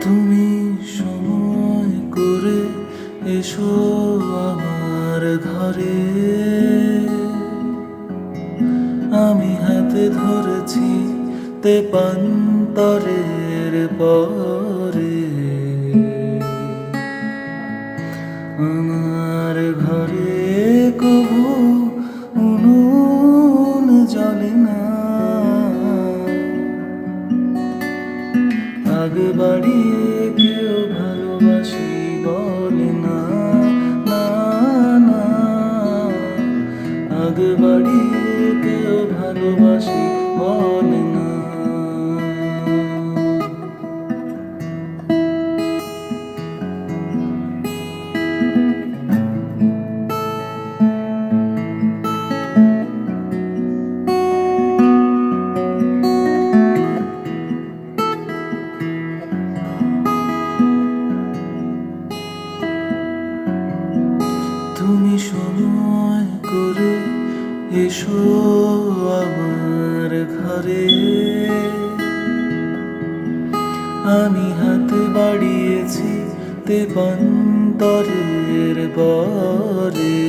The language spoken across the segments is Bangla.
তুমি সময় করে এসো আমার ঘরে। আমি হাতে ধরেছি তে পান্তরের পরে। আগে বাড়িয়ে কেউ ভালোবাসি বলে না না না। আগে বাড়িয়ে কেউ ভালোবাসি বলে তুমি সময় করে এসো আমার ঘরে। আমি হাতে বাড়িয়েছি তেপান্তরের বরে।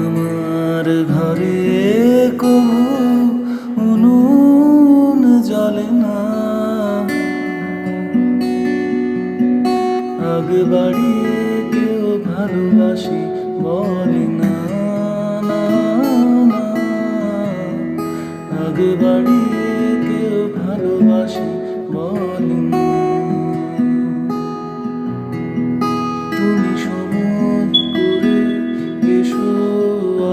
আমার ঘরে ভালোবাসি, বলে না। আগে বাড়িয়ে কেউ ভালোবাসি, বলে তুমি সময় করে এসো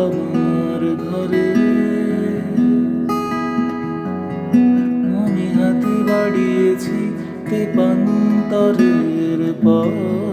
আমার ঘরে। আমি হাতে বাড়িয়েছি তেপান্তরের পরে